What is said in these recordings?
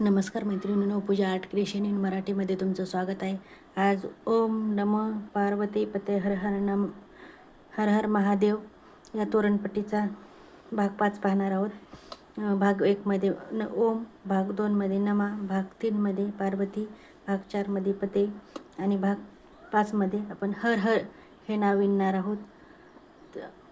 नमस्कार मैत्रिणींनो पूजा art creation in मराठीमध्ये तुमचं स्वागत आहे. आज ओम नम पार्वती पते हर हर नम हर हर महादेव या तोरणपट्टीचा भाग पाच पाहणार आहोत. भाग एकमध्ये न ओम भाग दोनमध्ये नमा भाग तीनमध्ये पार्वती भाग चारमध्ये पते आणि भाग पाचमध्ये आपण हर हर हे नाव विणणार आहोत.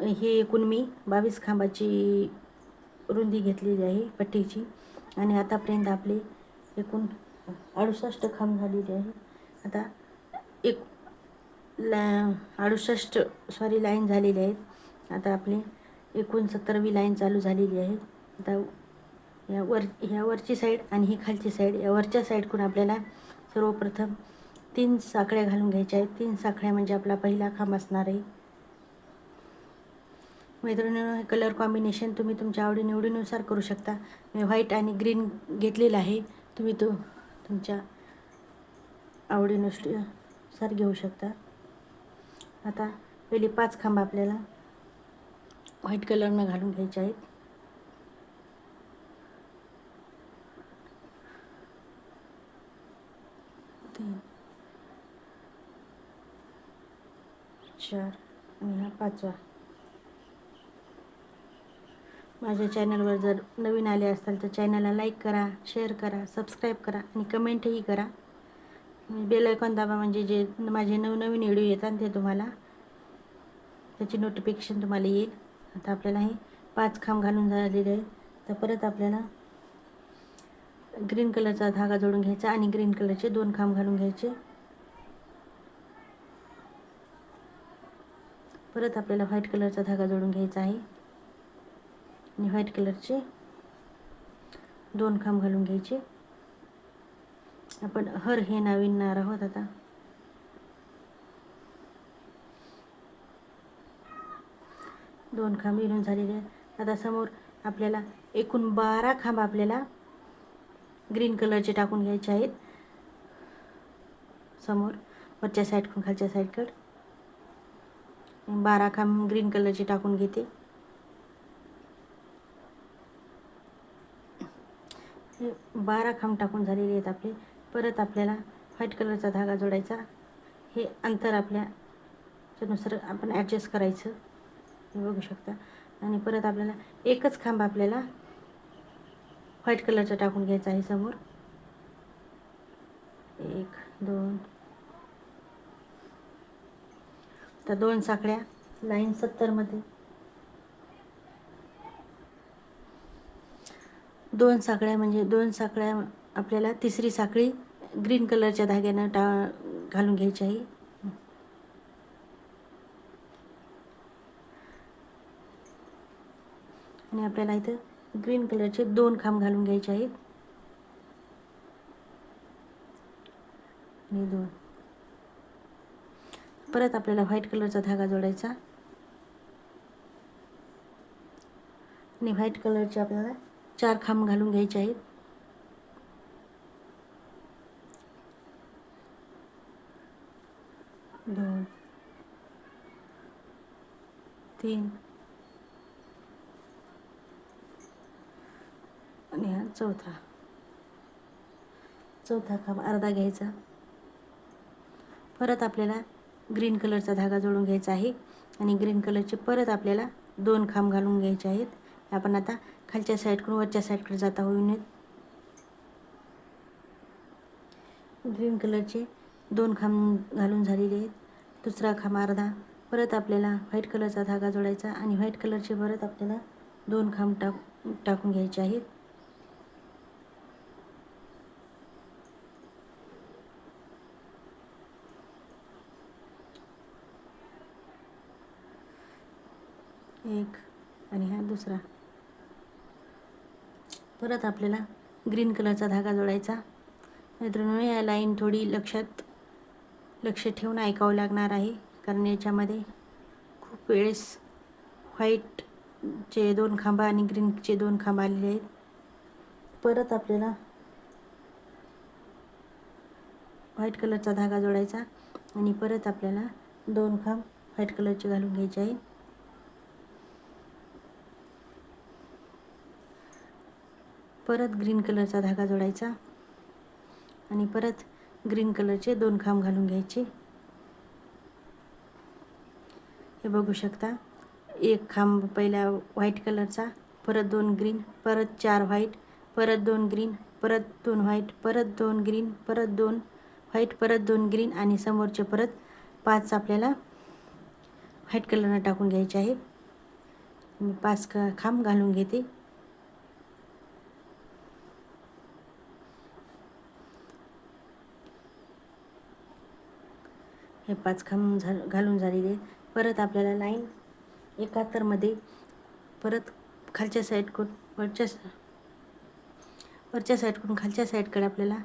हे एकूण मी बावीस खांबाची रुंदी घेतलेली आहे पट्टीची. आणि आतापर्यंत आपले एकूण अडुसष्ट खांब झालेले आहे. आता एक ला अडुसष्ट सॉरी लाईन झालेली आहेत. आता आपली एकूण सत्तरवी लाईन चालू झालेली आहे. आता या वर ह्या वरची साईड आणि ही खालची साईड या वरच्या साईडकडून आपल्याला सर्वप्रथम तीन साखळ्या घालून घ्यायच्या आहेत. तीन साखळ्या म्हणजे आपला पहिला खांब असणार आहे. मैत्रिणीनं हे कलर कॉम्बिनेशन तुम्ही तुमच्या आवडीनिवडीनुसार करू शकता. मी व्हाईट आणि ग्रीन घेतलेला आहे. तुम्ही तो तुमच्या आवडीनुसार घेऊ शकता. आता पहिली पाच खांब आपल्याला व्हाईट कलरनं घालून घ्यायचे आहेत. तीन चार आणि हा पाचवा. माझ्या चॅनलवर जर नवीन आले असाल तर चॅनलला लाईक करा शेअर करा सबस्क्राईब करा आणि कमेंटही करा. बेल आयकॉन दाबा म्हणजे जे माझे नवनवीन व्हिडिओ येतात ते तुम्हाला त्याची नोटिफिकेशन तुम्हाला येईल. आता आपल्याला हे पाच खांब घालून झालेले आहे तर परत आपल्याला ग्रीन कलरचा धागा जोडून घ्यायचा आणि ग्रीन कलरचे दोन खांब घालून घ्यायचे. परत आपल्याला व्हाईट कलरचा धागा जोडून घ्यायचा आहे. आणि व्हाईट कलरचे दोन खांब घालून घ्यायचे. आपण हर हे नाविणार आहोत आता. दोन खांब विणून झालेले आहेत. आता समोर आपल्याला एकूण बारा खांब आपल्याला ग्रीन कलरचे टाकून घ्यायचे आहेत. समोर वरच्या साईडकडून खालच्या साईडकड बारा खांब ग्रीन कलरचे टाकून घेते. हे बारा खांब टाकून झालेले आहेत आपले. परत आपल्याला व्हाईट कलरचा धागा जोडायचा. हे अंतर आपल्याच्यानुसार आपण ॲडजस्ट करायचं. बघू शकता. आणि परत आपल्याला एकच खांब आपल्याला व्हाईट कलरचा टाकून घ्यायचा आहे समोर. एक दोन. तर दोन साखळ्या लाईन सत्तरमध्ये. दोन साखळ्या म्हणजे दोन साखळ्या आपल्याला तिसरी साखळी ग्रीन कलरच्या धाग्यानं टा घालून घ्यायची आहे. आणि आपल्याला इथं ग्रीन कलरचे दोन खांब घालून घ्यायचे आहेत. आणि दोन. परत आपल्याला व्हाईट कलरचा धागा जोडायचा. आणि व्हाईट कलरचे आपल्याला चार खांब घालून घ्यायचे आहेत. दोन तीन आणि हा चौथा. चौथा खांब अर्धा घ्यायचा. परत आपल्याला ग्रीन कलरचा धागा जोडून घ्यायचा आहे. आणि ग्रीन कलरचे परत आपल्याला दोन खांब घालून घ्यायचे आहेत. आपण आता खालच्या साईडकडून वरच्या साईडकडे जाता होईल ग्रीन कलरचे दोन खांब घालून झालेले आहेत. दुसरा खांब अर्धा. परत आपल्याला व्हाईट कलरचा धागा जोडायचा आणि व्हाईट कलरचे परत आपल्याला दोन खांब टाक टाकून घ्यायचे आहेत. एक आणि हा दुसरा. परत आपल्याला ग्रीन कलरचा धागा जोडायचा. मित्रांनो या लाईन थोडी लक्षात लक्ष ठेवून ऐकावं लागणार आहे. कारण याच्यामध्ये खूप वेळेस व्हाईटचे दोन खांबा आणि ग्रीनचे दोन खांब आलेले आहेत. परत आपल्याला व्हाईट कलरचा धागा जोडायचा आणि परत आपल्याला दोन खांब व्हाईट कलरचे घालून घ्यायचे आहे परत ग्रीन कलरचा धागा जोडायचा. आणि परत ग्रीन कलरचे दोन खांब घालून घ्यायचे. हे बघू शकता. एक खांब पहिला व्हाईट कलरचा परत दोन ग्रीन परत चार व्हाईट परत दोन ग्रीन परत दोन व्हाईट परत दोन ग्रीन परत दोन व्हाईट परत दोन ग्रीन आणि समोरचे परत पाच आपल्याला व्हाईट कलरनं टाकून घ्यायचे आहे. मी पाच क खांब घालून घेते. हे पाच खांब झा घालून झालेले परत आपल्याला लाईन एकाहत्तरमध्ये परत खालच्या साईडकडून वरच्या वरच्या साईडकडून खालच्या साईडकडे आपल्याला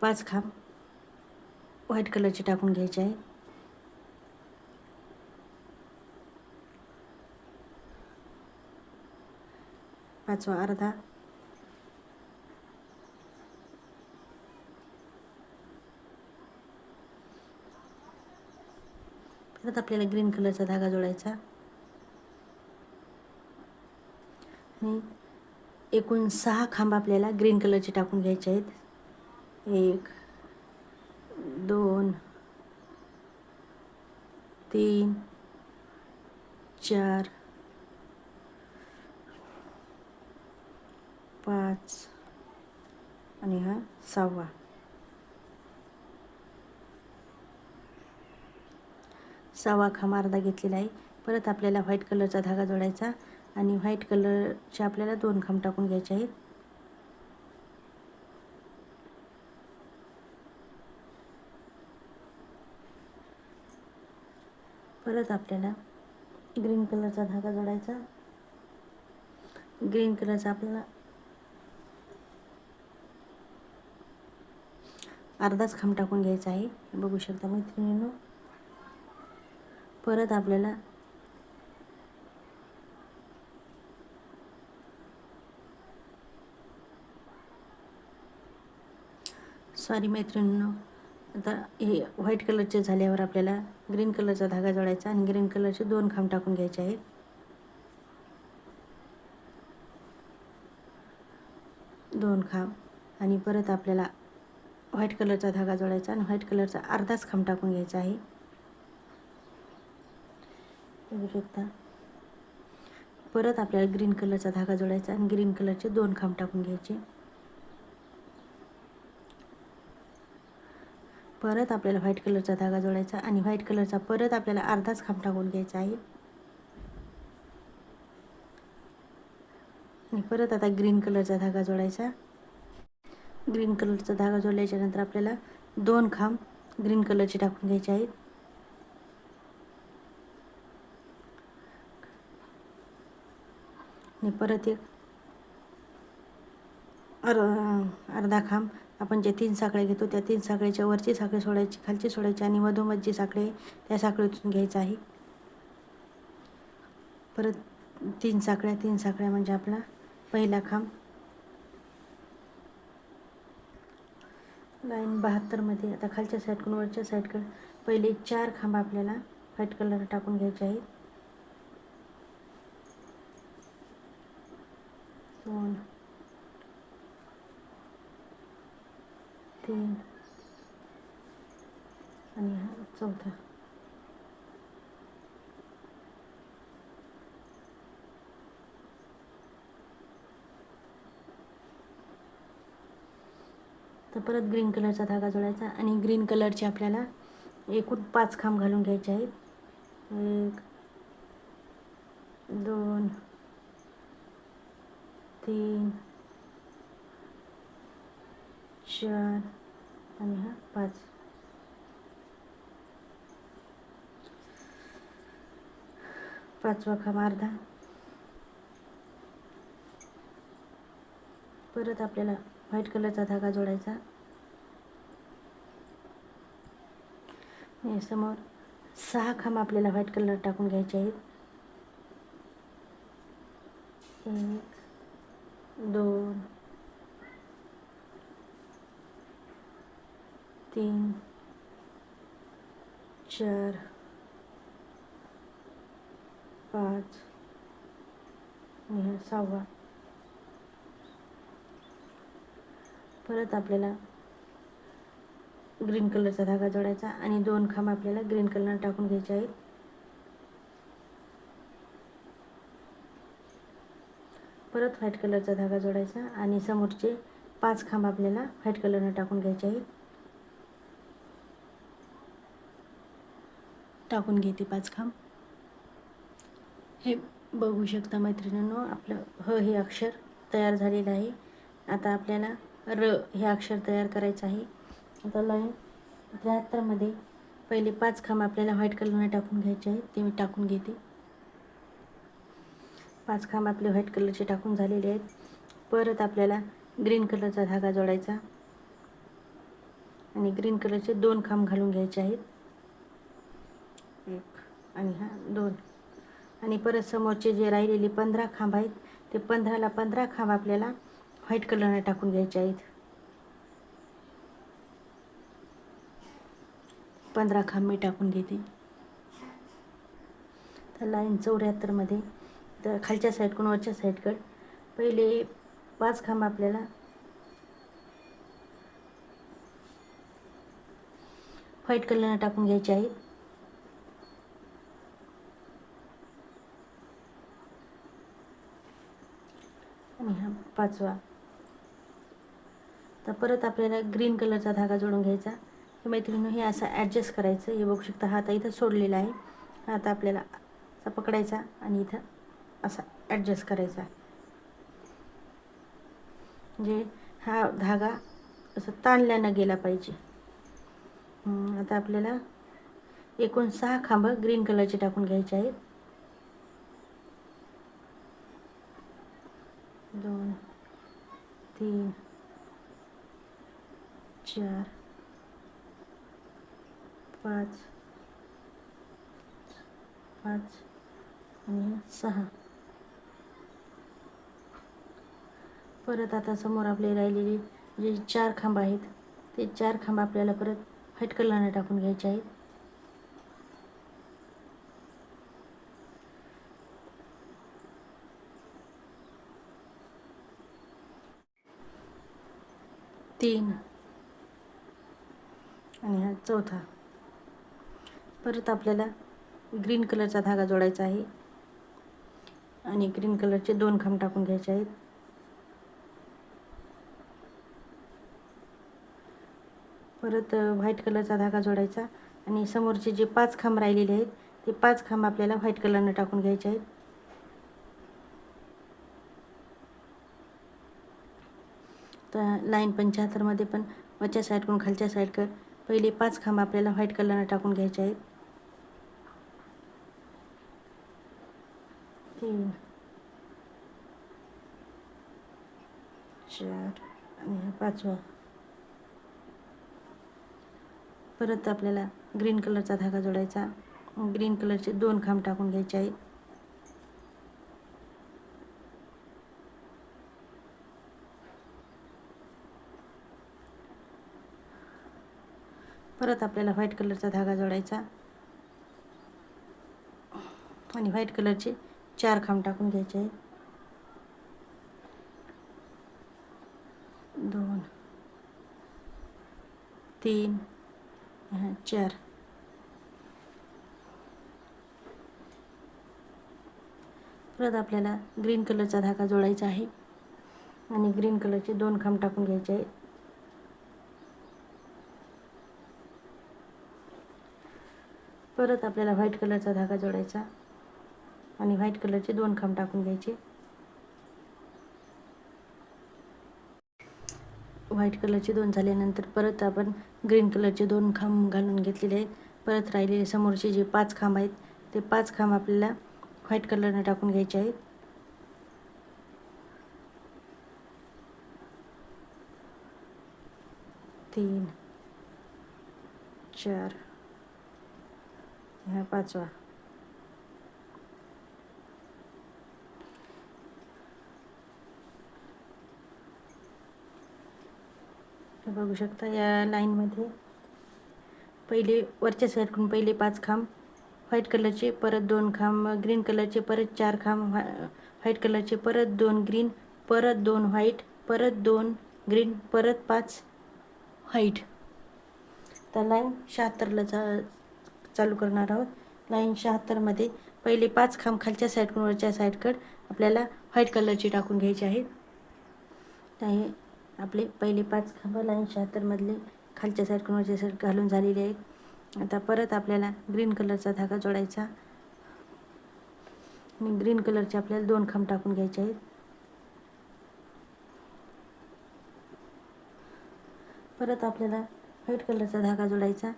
पाच खांब व्हाईट कलरचे टाकून घ्यायचे आहे पाचवा अर्धा परत आपल्याला ग्रीन कलरचा धागा जोडायचा? आणि एकूण सहा खांब आपल्याला ग्रीन कलरचे टाकून घ्यायचे आहेत. एक दोन तीन चार पाच आणि हा सहावा. सहावा खांब अर्धा घेतलेला आहे. परत आपल्याला व्हाईट कलरचा धागा जोडायचा आणि व्हाईट कलरचे आपल्याला दोन खांब टाकून घ्यायचे आहेत. परत आपल्याला ग्रीन कलरचा धागा जोडायचा. ग्रीन कलरचा आपल्याला अर्धाच खांब टाकून घ्यायचा आहे. बघू शकता मैत्रिणींनो. परत आपल्याला सॉरी मैत्रिणींनो आता हे व्हाईट कलरचे झाल्यावर आपल्याला ग्रीन कलरचा धागा जोडायचा आणि ग्रीन कलरचे दोन खांब टाकून घ्यायचे आहेत. दोन खांब आणि परत आपल्याला व्हाईट कलरचा धागा जोडायचा आणि व्हाईट कलरचा अर्धाच खांब टाकून घ्यायचा आहे. बघू शकता. परत आपल्याला ग्रीन कलरचा धागा जोडायचा आणि ग्रीन कलरचे दोन खांब टाकून घ्यायचे. परत आपल्याला व्हाईट कलरचा धागा जोडायचा आणि व्हाईट कलरचा परत आपल्याला अर्धाच खांब टाकून घ्यायचा आहे. आणि परत आता ग्रीन कलरचा धागा जोडायचा. ग्रीन कलरचा धागा जोडल्याच्यानंतर आपल्याला दोन खांब ग्रीन कलरचे टाकून घ्यायचे आहेत. आणि परत एक अर अर्धा खांब आपण जे तीन साखळे घेतो त्या तीन साखळीच्या वरची साखळी सोडायची खालची सोडायची आणि मधोमध जी साखळी त्या साखळीतून घ्यायचं आहे. परत तीन साखळ्या तीन साखळ्या म्हणजे आपला पहिला खांब. लाईन बहात्तरमध्ये आता खालच्या साईडकडून वरच्या साईडकडे पहिले चार खांब आपल्याला व्हाईट कलर टाकून घ्यायचे आहेत. दोन. तीन. आणि हा चौथा. तर परत ग्रीन कलरचा धागा जोडायचा आणि ग्रीन कलरचे आपल्याला एकूण पाच खांब घालून घ्यायचे आहेत. एक दोन तीन चार आणि हा पाच. पाचवा खांब अर्धा परत आपल्याला व्हाईट कलरचा धागा जोडायचा. समोर सहा खांब आपल्याला व्हाईट कलर टाकून घ्यायचे आहेत. एक दोन तीन चार पाच सहावा. परत आपल्याला ग्रीन कलरचा धागा जोडायचा आणि दोन खांब आपल्याला ग्रीन कलर टाकून घ्यायचे आहेत. परत व्हाईट कलरचा धागा जोडायचा आणि समोरचे पाच खांब आपल्याला व्हाईट कलरनं टाकून घ्यायचे आहेत. टाकून घेते पाच खांब. हे बघू शकता मैत्रिणींनो आपलं ह हे अक्षर तयार झालेलं आहे. आता आपल्याला र हे अक्षर तयार करायचं आहे. आता लाईन त्र्याहत्तरमध्ये पहिले पाच खांब आपल्याला व्हाईट कलरने टाकून घ्यायचे आहेत. ते मी टाकून घेते. पाच खांब आपले व्हाईट कलरचे टाकून झालेले आहेत. परत आपल्याला ग्रीन कलरचा धागा जोडायचा. आणि ग्रीन कलरचे दोन खांब घालून घ्यायचे आहेत. एक आणि हा दोन. आणि परत समोरचे जे राहिलेले पंधरा खांब आहेत ते पंधराला पंधरा खांब आपल्याला व्हाईट कलरने टाकून घ्यायचे आहेत. पंधरा खांब मी टाकून घेते. तर लाईन चौऱ्याहत्तरमध्ये तर खालच्या साईडकडून वरच्या साईडकडे पहिले पाच खांब आपल्याला व्हाईट कलरनं टाकून घ्यायचे आहेत. आणि हा पाचवा. तर परत आपल्याला ग्रीन कलरचा धागा जोडून घ्यायचा. मैत्रिणीनं मैत्रिणी हे असं ॲडजस्ट करायचं. हे बघू शकता हा आता इथं सोडलेला आहे. हा आता आपल्याला असा पकडायचा आणि इथं असा ॲडजस्ट करायचा. म्हणजे हा धागा असं ताणल्यानं गेला पाहिजे. आता आपल्याला एकूण सहा खांब ग्रीन कलरचे टाकून घ्यायचे आहेत. दोन तीन चार पाच पाच आणि सहा. परत आता समोर आपले राहिलेले जे चार खांब आहेत ते चार खांब आपल्याला परत व्हाईट कलरने टाकून घ्यायचे आहेत. तीन. आणि हा चौथा. परत आपल्याला ग्रीन कलरचा धागा जोडायचा आहे. आणि ग्रीन कलरचे दोन खांब टाकून घ्यायचे आहेत. परत व्हाईट कलरचा धागा जोडायचा आणि समोरचे जे पाच खांब राहिलेले आहेत ते पाच खांब आपल्याला व्हाईट कलरनं टाकून घ्यायचे आहेत. तर लाईन पंच्याहत्तरमध्ये पण वरच्या साईडकडून खालच्या साईडकडे पहिले पाच खांब आपल्याला व्हाईट कलरनं टाकून घ्यायचे आहेत. तीन चार आणि पाचवा. परत आपल्याला ग्रीन कलरचा धागा जोडायचा. ग्रीन कलरचे दोन खांब टाकून घ्यायचे आहेत. परत आपल्याला व्हाईट कलरचा धागा जोडायचा. आणि व्हाईट कलरचे चार खांब टाकून घ्यायचे आहेत. दोन तीन चार परत आपल्याला ग्रीन कलरचा धागा जोडायचा आहे. आणि ग्रीन कलरचे दोन खांब टाकून घ्यायचे आहेत. परत आपल्याला व्हाईट कलरचा धागा जोडायचा. आणि व्हाईट कलरचे दोन खांब टाकून घ्यायचे. व्हाईट कलरचे दोन झाल्यानंतर परत आपण ग्रीन कलरचे दोन खांब घालून घेतलेले आहेत. परत राहिलेले समोरचे जे पाच खांब आहेत ते पाच खांब आपल्याला व्हाईट कलरने टाकून घ्यायचे आहेत. तीन चार ह्या पाचवा. बघू शकता या लाईनमध्ये. पहिले वरच्या साईडकडून पहिले पाच खांब व्हाईट कलरचे परत दोन खांब ग्रीन कलरचे परत चार खांब व्हा व्हाईट कलरचे परत दोन ग्रीन परत दोन व्हाईट परत दोन ग्रीन परत पाच व्हाईट तर लाईन शहात्तरला चा चालू करणार आहोत. लाईन शहात्तरमध्ये पहिले पाच खांब खालच्या साईडकडून वरच्या साईडकड आपल्याला व्हाईट कलरची टाकून घ्यायची आहेत. आपले पहिले पाच खांब लाईन शहात्तरमधले खालच्या साईडकडून वरच्या साईड घालून झालेले आहेत. आता परत आपल्याला ग्रीन कलरचा धागा जोडायचा. आणि ग्रीन कलरचे आपल्याला दोन खांब टाकून घ्यायचे आहेत. परत आपल्याला व्हाईट कलरचा धागा जोडायचा.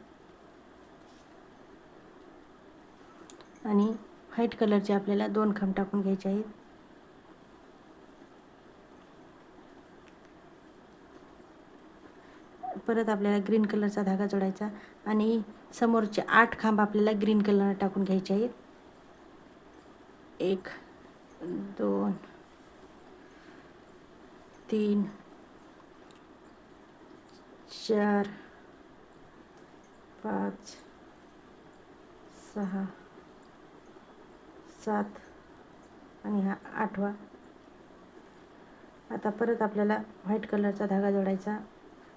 आणि व्हाईट कलरचे आपल्याला दोन खांब टाकून घ्यायचे आहेत. परत आपल्याला ग्रीन कलरचा धागा जोडायचा आणि समोरचे आठ खांब आपल्याला ग्रीन कलर टाकून घ्यायचे आहेत. एक दोन तीन चार पाच सहा सात आणि हा आठवा. आता परत आपल्याला व्हाईट कलरचा धागा जोडायचा.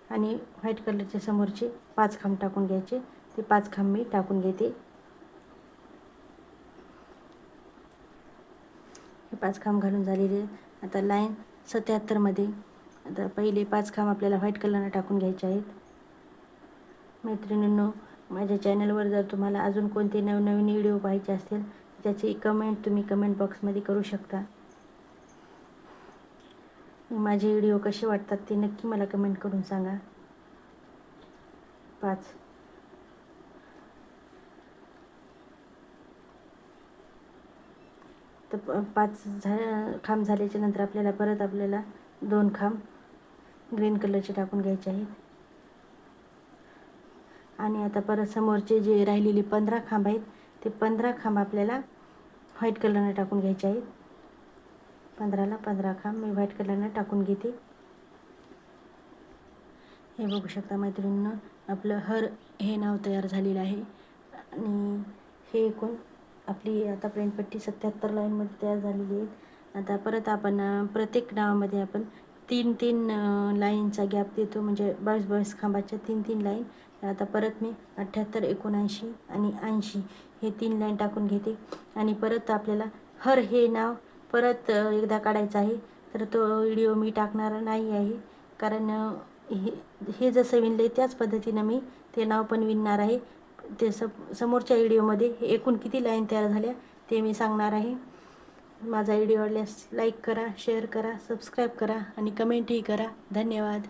आणि व्हाईट कलरच्या समोरचे पाच खांब टाकून घ्यायचे. ते पाच खांब मी टाकून घेते. हे पाच खांब घालून झालेले आता लाईन सत्याहत्तरमध्ये आता पहिले पाच खांब आपल्याला व्हाईट कलरनं टाकून घ्यायचे आहेत. मैत्रिणींनो माझ्या चॅनलवर जर तुम्हाला अजून कोणते नवनवीन व्हिडिओ पाहायचे असतील त्याची कमेंट तुम्ही कमेंट बॉक्समध्ये करू शकता. माझे व्हिडिओ कसे वाटतात ते नक्की मला कमेंट करून सांगा. पाच. तर प- पाच झा खांब झाल्याच्यानंतर आपल्याला परत आपल्याला दोन खांब ग्रीन कलरचे टाकून घ्यायचे आहेत. आणि आता परत समोरचे जे राहिलेले पंधरा खांब आहेत ते पंधरा खांब आपल्याला व्हाईट कलरने टाकून घ्यायचे आहेत. पंधराला पंधरा खांब मी व्हाईट कलरनं टाकून घेते. हे बघू शकता मैत्रिणींना आपलं हर हे नाव तयार झालेलं आहे. आणि हे एकूण आपली आता प्रेमपट्टी सत्याहत्तर लाईनमध्ये तयार झालेली आहे. आता परत आपण प्रत्येक नावामध्ये आपण तीन तीन लाईनचा गॅप देतो. म्हणजे बावीस बावीस खांबाच्या तीन तीन लाईन आता परत मी अठ्ठ्याहत्तर एकोणऐंशी आणि ऐंशी हे तीन लाईन टाकून घेते. आणि परत आपल्याला हर हे नाव परत एकदा काढायचं आहे तर तो व्हिडिओ मी टाकणार नाही आहे. कारण हे हे जसं विणलं आहे त्याच पद्धतीनं मी ते नाव पण विणणार आहे. ते स समोरच्या व्हिडिओमध्ये एकूण किती लाईन तयार झाल्या ते मी सांगणार आहे. माझा व्हिडिओ आवडल्यास लाईक करा शेअर करा सबस्क्राईब करा आणि कमेंटही करा. धन्यवाद.